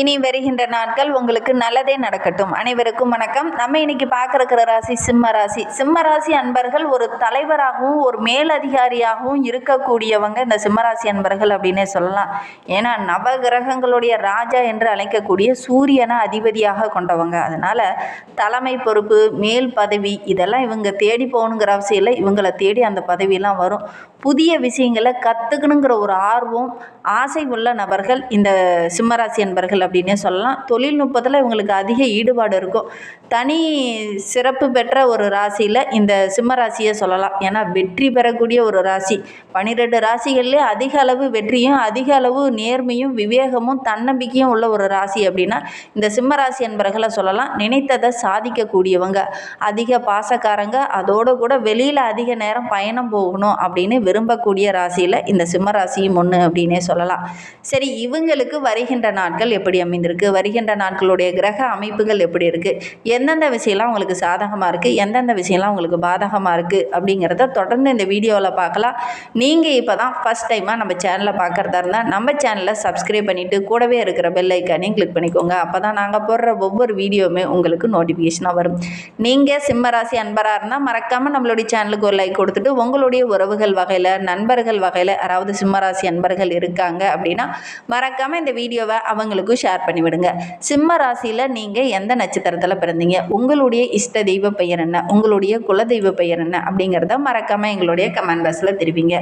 இனி வருகின்ற நாட்கள் உங்களுக்கு நல்லதே நடக்கட்டும். அனைவருக்கும் வணக்கம். நம்ம இன்னைக்கு பார்க்க ராசி சிம்ம ராசி. சிம்ம ராசி அன்பர்கள் ஒரு தலைவராகவும் ஒரு மேலதிகாரியாகவும் இருக்கக்கூடியவங்க இந்த சிம்மராசி அன்பர்கள் அப்படின்னே சொல்லலாம். ஏன்னா நவ கிரகங்களுடைய ராஜா என்று அழைக்கக்கூடிய சூரியனை அதிபதியாக கொண்டவங்க. அதனால தலைமை பொறுப்பு மேல் பதவி இதெல்லாம் இவங்க தேடி போகணுங்கிற அவசியம் இல்லை. இவங்களை தேடி அந்த பதவியெல்லாம் வரும். புதிய விஷயங்களை கற்றுக்கணுங்கிற ஒரு ஆர்வம் ஆசை உள்ள நபர்கள் இந்த சிம்மராசி அன்பர்கள் அப்படின்னே சொல்லலாம். தொழில்நுட்பத்தில் இவங்களுக்கு அதிக ஈடுபாடு இருக்கும். தனி சிறப்பு பெற்ற ஒரு ராசியில் இந்த சிம்ம ராசியை சொல்லலாம். ஏன்னா வெற்றி பெறக்கூடிய ஒரு ராசி. பன்னிரெண்டு ராசிகள்லேயே அதிக அளவு வெற்றியும் அதிக அளவு நேர்மையும் விவேகமும் தன்னம்பிக்கையும் உள்ள ஒரு ராசி அப்படின்னா இந்த சிம்ம ராசி என்பர்களை சொல்லலாம். நினைத்ததை சாதிக்கக்கூடியவங்க. அதிக பாசக்காரங்க அதோடு கூட வெளியில் அதிக நேரம் பயணம் போகணும் அப்படின்னு விரும்பக்கூடிய ராசியில் இந்த சிம்ம ராசியும் ஒன்று அப்படின்னே சொல்லலாம். சரி இவங்களுக்கு வருகின்ற நாட்கள் எப்படி அமைந்திருக்கு. வருகின்ற நாட்களுடைய கிரக அமைப்புகள் எப்படி இருக்குது எந்தெந்த விஷயம்லாம் உங்களுக்கு சாதகமாக இருக்குது எந்தெந்த விஷயம்லாம் உங்களுக்கு பாதகமாக இருக்குது அப்படிங்கிறத தொடர்ந்து இந்த வீடியோவில் பார்க்கலாம். நீங்கள் இப்போ தான் ஃபஸ்ட் டைமாக நம்ம சேனலை பார்க்குறதா இருந்தால் நம்ம சேனலை சப்ஸ்கிரைப் பண்ணிவிட்டு கூடவே இருக்கிற பெல் ஐக்கானையும் கிளிக் பண்ணிக்கோங்க. அப்போ தான் நாங்கள் போடுற ஒவ்வொரு வீடியோவுமே உங்களுக்கு நோட்டிஃபிகேஷனாக வரும். நீங்கள் சிம்மராசி அன்பராக இருந்தால் மறக்காமல் நம்மளுடைய சேனலுக்கு ஒரு லைக் கொடுத்துட்டு உங்களுடைய உறவுகள் வகையில் நண்பர்கள் வகையில் யாராவது சிம்மராசி அன்பர்கள் இருக்காங்க அப்படின்னா மறக்காமல் இந்த வீடியோவை அவங்களுக்கும் ஷேர் பண்ணிவிடுங்க சிம்ம ராசியில் நீங்கள் எந்த நட்சத்திரத்தில் பிறந்தீங்க? உங்களுடைய இஷ்ட தெய்வ பெயர் என்ன? உங்களுடைய குலதெய்வ பெயர் என்ன? அப்படிங்கிறத மறக்காமல் எங்களுடைய கமெண்ட் பாக்ஸில் தெரிவிங்க.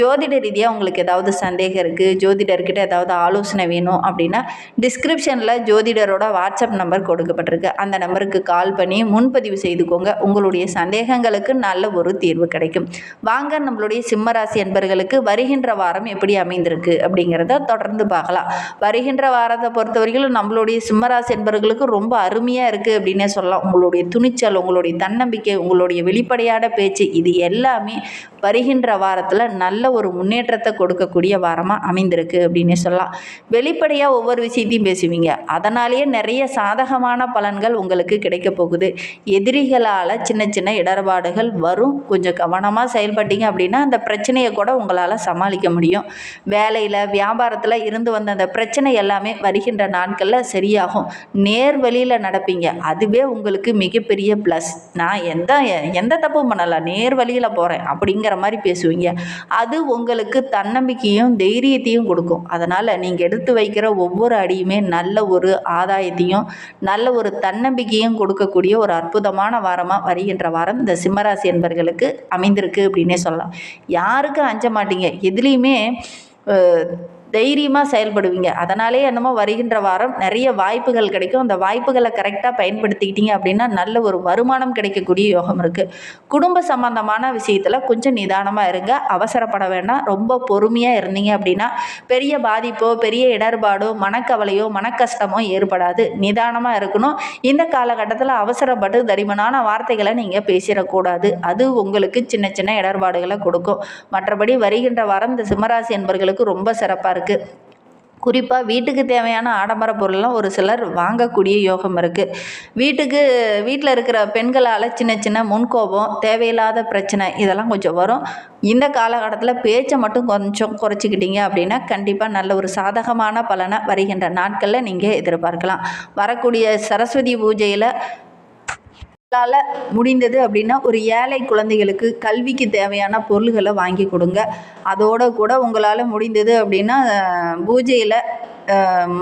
ஜோதிட ரீதியாக உங்களுக்கு ஏதாவது சந்தேகம் இருக்குது ஜோதிடர்கிட்ட ஏதாவது ஆலோசனை வேணும் அப்படின்னா டிஸ்கிரிப்ஷனில் ஜோதிடரோட வாட்ஸ்அப் நம்பர் கொடுக்கப்பட்டிருக்கு. அந்த நம்பருக்கு கால் பண்ணி முன்பதிவு செய்துக்கோங்க. உங்களுடைய சந்தேகங்களுக்கு நல்ல ஒரு தீர்வு கிடைக்கும். வாங்க நம்மளுடைய சிம்மராசி என்பர்களுக்கு வருகின்ற வாரம் எப்படி அமைந்திருக்கு அப்படிங்கிறத தொடர்ந்து பார்க்கலாம். வருகின்ற வாரத்தை பொறுத்த வரைக்கும் நம்மளுடைய சிம்மராசி என்பவர்களுக்கு ரொம்ப அருமையாக இருக்குது அப்படின்னே சொல்லலாம். உங்களுடைய துணிச்சல் உங்களுடைய தன்னம்பிக்கை உங்களுடைய வெளிப்படையான பேச்சு இது எல்லாமே வருகின்ற வாரத்தில் நல்ல ஒரு முன்னேற்றத்தை கொடுக்கக்கூடிய வாரமாக அமைந்திருக்கு அப்படின்னே சொல்லலாம். வெளிப்படையாக ஒவ்வொரு விஷயத்தையும் பேசுவீங்க. அதனாலேயே நிறைய சாதகமான பலன்கள் உங்களுக்கு கிடைக்க போகுது. எதிரிகளால் சின்ன சின்ன இடர்பாடுகள் வரும். கொஞ்சம் கவனமாக செயல்பட்டீங்க அப்படின்னா அந்த பிரச்சனையை கூட உங்களால் சமாளிக்க முடியும். வேலையில் வியாபாரத்தில் இருந்து வந்த அந்த பிரச்சனை எல்லாமே வருகின்ற நாட்களில் சரியாகும். நேர் வழியில் நடப்பீங்க. அதுவே உங்களுக்கு மிகப்பெரிய ப்ளஸ் நான் எந்த எந்த தப்பும் பண்ணலை. நேர் வழியில் போகிறேன் அப்படிங்கிற மாதிரி பேசுவீங்க. அது உங்களுக்கு தன்னம்பிக்கையும் தைரியத்தையும் கொடுக்கும். அதனால் நீங்கள் எடுத்து வைக்கிற ஒவ்வொரு அடியுமே நல்ல ஒரு ஆதாயத்தையும் நல்ல ஒரு தன்னம்பிக்கையும் கொடுக்கக்கூடிய ஒரு அற்புதமான வாரமாக வருகின்ற வாரம் இந்த சிம்மராசி என்பர்களுக்கு அமைந்திருக்கு அப்படின்னே சொல்லலாம். யாருக்கும் அஞ்ச மாட்டீங்க? எதுலேயுமே தைரியமாக செயல்படுவீங்க. அதனாலே என்னமோ வருகின்ற வாரம் நிறைய வாய்ப்புகள் கிடைக்கும். அந்த வாய்ப்புகளை கரெக்டாக பயன்படுத்திக்கிட்டீங்க அப்படின்னா நல்ல ஒரு வருமானம் கிடைக்கக்கூடிய யோகம் இருக்குது குடும்ப சம்பந்தமான விஷயத்தில் கொஞ்சம் நிதானமாக இருங்க. அவசரப்பட வேண்டாம் ரொம்ப பொறுமையாக இருந்தீங்க அப்படின்னா பெரிய பாதிப்போ பெரிய இடர்பாடோ மனக்கவலையோ மனக்கஷ்டமோ ஏற்படாது. நிதானமாக இருக்கணும். இந்த காலகட்டத்தில் அவசரப்பட்டு தடிமனான வார்த்தைகளை நீங்கள் பேசிடக்கூடாது. அது உங்களுக்கு சின்ன சின்ன இடர்பாடுகளை கொடுக்கும். மற்றபடி வருகின்ற வாரம் இந்த சிம்மராசி என்பர்களுக்கு ரொம்ப சிறப்பாக இருக்குது குறிப்பாக வீட்டுக்கு தேவையான ஆடம்பர பொருள்லாம் ஒரு சிலர் வாங்கக்கூடிய யோகம் இருக்குது வீட்டுக்கு வீட்டில் இருக்கிற பெண்களால் சின்ன சின்ன முன்கோபம் தேவையில்லாத பிரச்சனை இதெல்லாம் கொஞ்சம் வரும். இந்த காலகட்டத்தில் பேச்சை மட்டும் கொஞ்சம் குறைச்சிக்கிட்டீங்க அப்படின்னா கண்டிப்பாக நல்ல ஒரு சாதகமான பலனை வருகின்ற நாட்களில் நீங்கள் எதிர்பார்க்கலாம். வரக்கூடிய சரஸ்வதி பூஜையில் உங்களால் முடிந்தது அப்படின்னா ஒரு ஏழை குழந்தைகளுக்கு கல்விக்கு தேவையான பொருள்களை வாங்கி கொடுங்க. அதோட கூட உங்களால் முடிந்தது அப்படின்னா பூஜையில்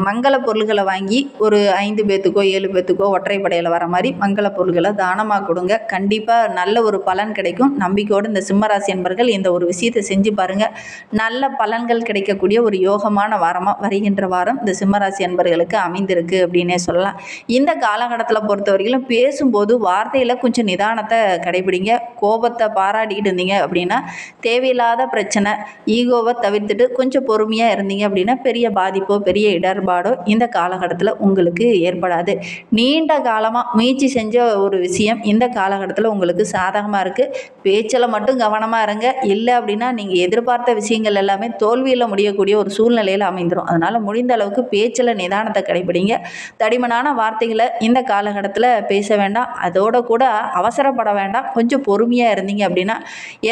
மங்கள பொருள்களை வாங்கி ஒரு ஐந்து பேத்துக்கோ ஏழு பேத்துக்கோ ஒற்றைப்படையில் வர மாதிரி மங்கள பொருள்களை தானமாக கொடுங்க. கண்டிப்பாக நல்ல ஒரு பலன் கிடைக்கும். நம்பிக்கையோடு இந்த சிம்மராசி என்பர்கள் இந்த ஒரு விஷயத்தை செஞ்சு பாருங்கள் நல்ல பலன்கள் கிடைக்கக்கூடிய ஒரு யோகமான வாரமாக வருகின்ற வாரம் இந்த சிம்மராசி என்பர்களுக்கு அமைந்திருக்கு அப்படின்னே சொல்லலாம். இந்த காலகட்டத்தில் பொறுத்தவரையிலும் பேசும்போது வார்த்தையில் கொஞ்சம் நிதானத்தை கடைபிடிங்க. கோபத்தை பாராட்டிக்கிட்டு இருந்தீங்க அப்படின்னா தேவையில்லாத பிரச்சனை ஈகோவை தவிர்த்துட்டு கொஞ்சம் பொறுமையாக இருந்தீங்க அப்படின்னா பெரிய பாதிப்போ பெரிய இடர்பாடோ இந்த காலகட்டத்தில் உங்களுக்கு ஏற்படாது. நீண்ட காலமாக முயற்சி செஞ்ச ஒரு விஷயம் இந்த காலகட்டத்தில் உங்களுக்கு சாதகமாக இருக்குது பேச்சில் மட்டும் கவனமாக இருங்க. இல்லை அப்படின்னா நீங்கள் எதிர்பார்த்த விஷயங்கள் எல்லாமே தோல்வியில் முடியக்கூடிய ஒரு சூழ்நிலையில் அமைந்துடும் அதனால் முடிந்த அளவுக்கு பேச்சில் நிதானத்தை கடைபிடிங்க. தடிமனான வார்த்தைகளை இந்த காலகட்டத்தில் பேச வேண்டாம். அதோட கூட அவசரப்பட வேண்டாம். கொஞ்சம் பொறுமையாக இருந்தீங்க அப்படின்னா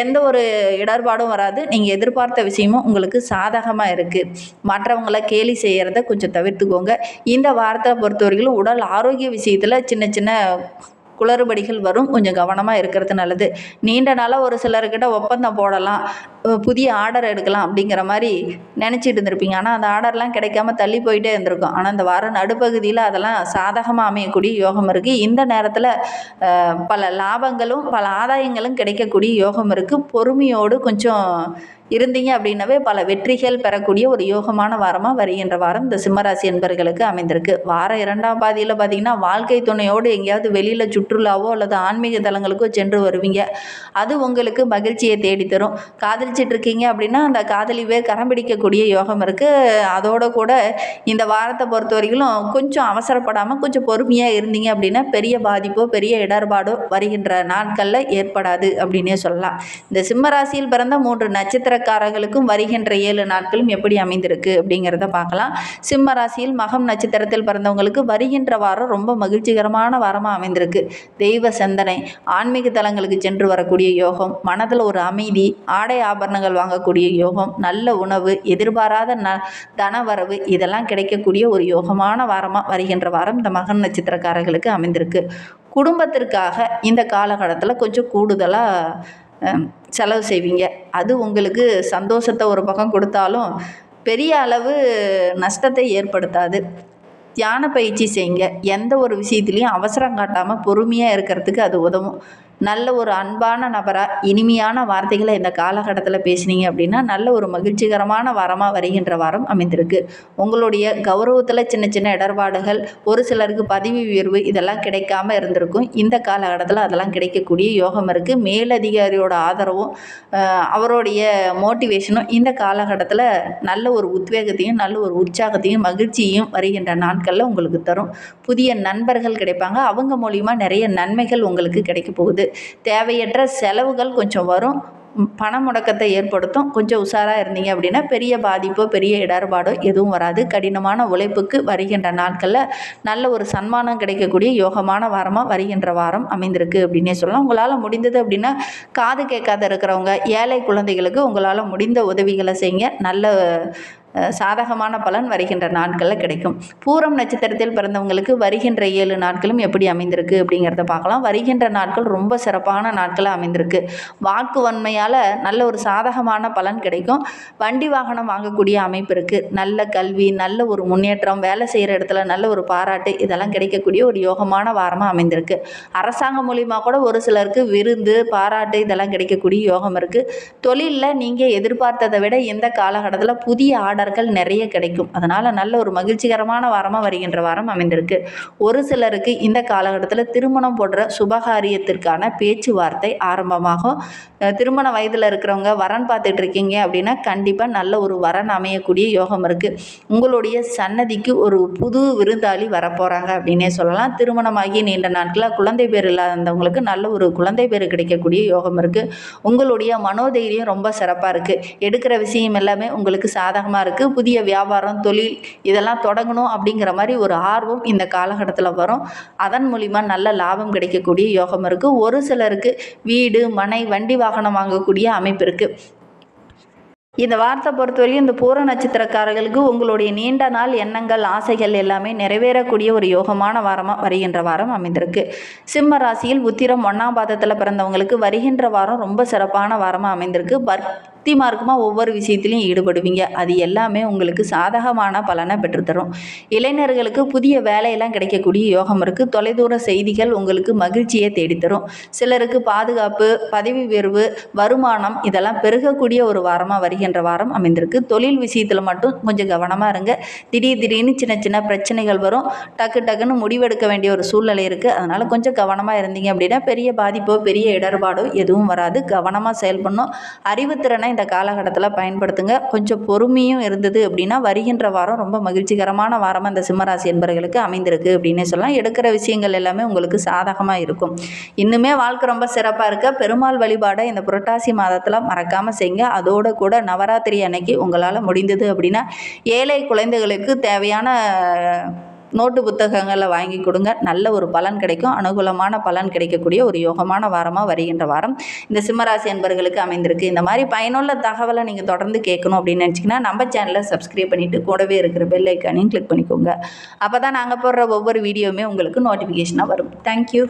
எந்த ஒரு இடர்பாடும் வராது. நீங்கள் எதிர்பார்த்த விஷயமும் உங்களுக்கு சாதகமாக இருக்குது மற்றவங்களை கேலி செய்கிறத கொஞ்சம் தவிர்த்துக்கோங்க. இந்த வாரத்தை பொறுத்தவரையிலும் உடல் ஆரோக்கிய விஷயத்தில் சின்ன சின்ன குளறுபடிகள் வரும். கொஞ்சம் கவனமாக இருக்கிறது நல்லது. நீண்ட நாளாக ஒரு சிலர்கிட்ட ஒப்பந்தம் போடலாம். புதிய ஆர்டர் எடுக்கலாம் அப்படிங்கிற மாதிரி நினச்சிட்டு இருந்திருப்பீங்க. ஆனால் அந்த ஆர்டர்லாம் கிடைக்காம தள்ளி போயிட்டே இருந்திருக்கும். ஆனால் இந்த வாரம் நடுப்பகுதியில் அதெல்லாம் சாதகமாக அமையக்கூடிய யோகம் இருக்குது இந்த நேரத்தில் பல லாபங்களும் பல ஆதாயங்களும் கிடைக்கக்கூடிய யோகம் இருக்குது பொறுமையோடு கொஞ்சம் இருந்தீங்க அப்படின்னாவே பல வெற்றிகள் பெறக்கூடிய ஒரு யோகமான வாரமாக வருகின்ற வாரம் இந்த சிம்மராசி என்பர்களுக்கு அமைந்திருக்கு. வார இரண்டாம் பாதியில் பார்த்தீங்கன்னா வாழ்க்கை துணையோடு எங்கேயாவது வெளியில் சுற்றுலாவோ அல்லது ஆன்மீக தலங்களுக்கோ சென்று வருவீங்க. அது உங்களுக்கு மகிழ்ச்சியை தேடித்தரும். காதல் காதலிச்சிட்டு இருக்கீங்க அப்படின்னா அந்த காதலிவே கரம் பிடிக்கக்கூடிய யோகம் இருக்குது அதோட கூட இந்த வாரத்தை பொறுத்த வரைக்கும் கொஞ்சம் அவசரப்படாமல் கொஞ்சம் பொறுமையாக இருந்தீங்க அப்படின்னா பெரிய பாதிப்போ பெரிய இடர்பாடோ வருகின்ற நாட்களில் ஏற்படாது அப்படின்னே சொல்லலாம். இந்த சிம்ம ராசியில் பிறந்த மூன்று நட்சத்திரக்காரர்களுக்கும் வருகின்ற ஏழு நாட்களும் எப்படி அமைந்திருக்கு அப்படிங்கிறத பார்க்கலாம். சிம்ம ராசியில் மகம் நட்சத்திரத்தில் பிறந்தவங்களுக்கு வருகின்ற வாரம் ரொம்ப மகிழ்ச்சிகரமான வாரமாக அமைந்திருக்கு. தெய்வ சிந்தனை ஆன்மீக தலங்களுக்கு சென்று வரக்கூடிய யோகம் மனதில் ஒரு அமைதி ஆடை ஆபரணங்கள் வாங்கக்கூடிய யோகம் நல்ல உணவு எதிர்பாராத ந தனவரவு இதெல்லாம் கிடைக்கக்கூடிய ஒரு யோகமான வாரமாக வருகின்ற வாரம் இந்த மகன் நட்சத்திரக்காரர்களுக்கு அமைந்திருக்கு. குடும்பத்திற்காக இந்த காலகட்டத்தில் கொஞ்சம் கூடுதலாக செலவு செய்வீங்க. அது உங்களுக்கு சந்தோஷத்தை ஒரு பக்கம் கொடுத்தாலும் பெரிய அளவு நஷ்டத்தை ஏற்படுத்தாது. தியான பயிற்சி செய்யுங்க. எந்த ஒரு விஷயத்துலையும் அவசரம் காட்டாமல் பொறுமையாக இருக்கிறதுக்கு அது உதவும். நல்ல ஒரு அன்பான நபராக இனிமையான வார்த்தைகளை இந்த காலகட்டத்தில் பேசுனீங்க அப்படின்னா நல்ல ஒரு மகிழ்ச்சிகரமான வாரமாக வருகின்ற வாரம் அமைந்திருக்கு. உங்களுடைய கௌரவத்தில் சின்ன சின்ன இடர்பாடுகள் ஒரு சிலருக்கு பதவி உயர்வு இதெல்லாம் கிடைக்காம இருந்திருக்கும். இந்த காலகட்டத்தில் அதெல்லாம் கிடைக்கக்கூடிய யோகம் இருக்குது மேலதிகாரியோட ஆதரவும் அவருடைய மோட்டிவேஷனும் இந்த காலகட்டத்தில் நல்ல ஒரு உத்வேகத்தையும் நல்ல ஒரு உற்சாகத்தையும் மகிழ்ச்சியையும் வருகின்ற நாட்களில் உங்களுக்கு தரும். புதிய நண்பர்கள் கிடைப்பாங்க. அவங்க மூலிமா நிறைய நன்மைகள் உங்களுக்கு கிடைக்க போகுது. தேவையற்ற செலவுகள் கொஞ்சம் வரும். பண முடக்கத்தை ஏற்படுத்தும். கொஞ்சம் உஷாராக இருந்தீங்க அப்படின்னா பெரிய பாதிப்போ பெரிய இடர்பாடோ எதுவும் வராது. கடினமான உழைப்புக்கு வருகின்ற நாட்களில் நல்ல ஒரு சன்மானம் கிடைக்கக்கூடிய யோகமான வாரமாக வருகின்ற வாரம் அமைந்திருக்கு அப்படின்னே சொல்லலாம். உங்களால் முடிந்தது அப்படின்னா காது கேட்காத இருக்கிறவங்க ஏழை குழந்தைகளுக்கு உங்களால் முடிந்த உதவிகளை செய்யுங்க. நல்ல சாதகமான பலன் வருகின்ற நாட்களில் கிடைக்கும். பூரம் நட்சத்திரத்தில் பிறந்தவங்களுக்கு வருகின்ற ஏழு நாட்களும் எப்படி அமைந்திருக்கு அப்படிங்கிறத பார்க்கலாம். வருகின்ற நாட்கள் ரொம்ப சிறப்பான நாட்களாக அமைந்திருக்கு. வாக்கு வன்மையால் நல்ல ஒரு சாதகமான பலன் கிடைக்கும். வண்டி வாகனம் வாங்கக்கூடிய அமைப்பு இருக்குது நல்ல கல்வி நல்ல ஒரு முன்னேற்றம் வேலை செய்கிற இடத்துல நல்ல ஒரு பாராட்டு இதெல்லாம் கிடைக்கக்கூடிய ஒரு யோகமான வாரமாக அமைந்திருக்கு. அரசாங்கம் மூலிமா கூட ஒரு சிலருக்கு விருந்து பாராட்டு இதெல்லாம் கிடைக்கக்கூடிய யோகம் இருக்குது தொழிலில் நீங்கள் எதிர்பார்த்ததை விட இந்த காலகட்டத்தில் புதிய ஆர்டர்கள் நிறைய கிடைக்கும். அதனால் நல்ல ஒரு மகிழ்ச்சிகரமான வாரமாக வருகின்ற வாரம் அமைந்திருக்கு. ஒரு சிலருக்கு இந்த காலகட்டத்தில் திருமணம் போன்ற சுபகாரியத்திற்கான பேச்சுவார்த்தை ஆரம்பமாகும். திருமண வயதில் இருக்கிறவங்க வரன் பார்த்துட்டு இருக்கீங்க அப்படின்னா கண்டிப்பாக நல்ல ஒரு வரன் அமையக்கூடிய யோகம் இருக்குது உங்களுடைய சன்னதிக்கு ஒரு புது விருந்தாளி வரப்போகிறாங்க அப்படின்னே சொல்லலாம். திருமணமாகி நீண்ட நாட்களாக குழந்தை பேர் இல்லாதவங்களுக்கு நல்ல ஒரு குழந்தை பேர் கிடைக்கக்கூடிய யோகம் இருக்குது உங்களுடைய மனோதைரியம் ரொம்ப சிறப்பாக இருக்குது எடுக்கிற விஷயம் எல்லாமே உங்களுக்கு சாதகமாக இருக்குது புதிய வியாபாரம் தொழில் இதெல்லாம் தொடங்கணும் அப்படிங்கிற மாதிரி ஒரு ஆர்வம் இந்த காலகட்டத்தில் வரும். அதன் மூலிமா நல்ல லாபம் கிடைக்கக்கூடிய யோகம் இருக்குது ஒரு சிலருக்கு வீடு மனை வண்டி வாகனம் வாங்கக்கூடிய அமைப்பு இருக்குது இந்த வார்த்தை பொறுத்தவரையும் இந்த பூர நட்சத்திரக்காரர்களுக்கு உங்களுடைய நீண்ட நாள் எண்ணங்கள் ஆசைகள் எல்லாமே நிறைவேறக்கூடிய ஒரு யோகமான வாரமாக வருகின்ற வாரம் அமைந்திருக்கு. சிம்ம ராசியில் உத்திரம் ஒன்றாம் பாதத்தில் பிறந்தவங்களுக்கு வருகின்ற வாரம் ரொம்ப சிறப்பான வாரமாக அமைந்திருக்கு. பக்தி மார்க்கமாக ஒவ்வொரு விஷயத்திலையும் ஈடுபடுவீங்க. அது எல்லாமே உங்களுக்கு சாதகமான பலனை பெற்றுத்தரும். இளைஞர்களுக்கு புதிய வேலையெல்லாம் கிடைக்கக்கூடிய யோகம் இருக்குது தொலைதூர செய்திகள் உங்களுக்கு மகிழ்ச்சியை தேடித்தரும். சிலருக்கு பாதுகாப்பு பதவி உயர்வு வருமானம் இதெல்லாம் பெருகக்கூடிய ஒரு வாரமாக வருகின்ற வாரம் அமைந்திருக்கு. தொழில் விஷயத்தில் மட்டும் கொஞ்சம் கவனமாக இருங்க. திடீர் திடீர்னு சின்ன சின்ன பிரச்சனைகள் வரும். டக்கு டக்குன்னு முடிவெடுக்க வேண்டிய ஒரு சூழ்நிலை இருக்குது அதனால் கொஞ்சம் கவனமாக இருந்தீங்க அப்படின்னா பெரிய பாதிப்போ பெரிய இடர்பாடோ எதுவும் வராது. கவனமாக செயல்படணும். அறிவுத்திறனை இந்த காலகட்டத்தில் பயன்படுத்துங்க. கொஞ்சம் பொறுமையும் இருந்தது அப்படின்னா வருகின்ற வாரம் ரொம்ப மகிழ்ச்சிகரமான வாரமாக இந்த சிம்மராசி என்பவர்களுக்கு அமைந்திருக்கு அப்படின்னே சொல்லலாம். எடுக்கிற விஷயங்கள் எல்லாமே உங்களுக்கு சாதகமாக இருக்கும். இன்னுமே வாழ்க்கை ரொம்ப சிறப்பாக இருக்க. பெருமாள் வழிபாடை இந்த புரட்டாசி மாதத்தில் மறக்காமல் செய்யுங்க. அதோடு கூட நவராத்திரி அன்னைக்கு உங்களால் முடிந்தது அப்படின்னா ஏழை குழந்தைகளுக்கு தேவையான நோட்டு புத்தகங்களை வாங்கி கொடுங்க. நல்ல ஒரு பலன் கிடைக்கும். அனுகூலமான பலன் கிடைக்கக்கூடிய ஒரு யோகமான வாரமாக வருகின்ற வாரம் இந்த சிம்மராசி என்பர்களுக்கு அமைந்திருக்கு. இந்த மாதிரி பயனுள்ள தகவலை நீங்கள் தொடர்ந்து கேட்கணும் அப்படின்னு நினச்சிங்கன்னா நம்ம சேனலை சப்ஸ்கிரைப் பண்ணிவிட்டு கூடவே இருக்கிற பெல் ஐக்கானையும் கிளிக் பண்ணிக்கோங்க. அப்போ தான் நாங்கள் போடுற ஒவ்வொரு வீடியோவுமே உங்களுக்கு நோட்டிஃபிகேஷனாக வரும். தேங்க்யூ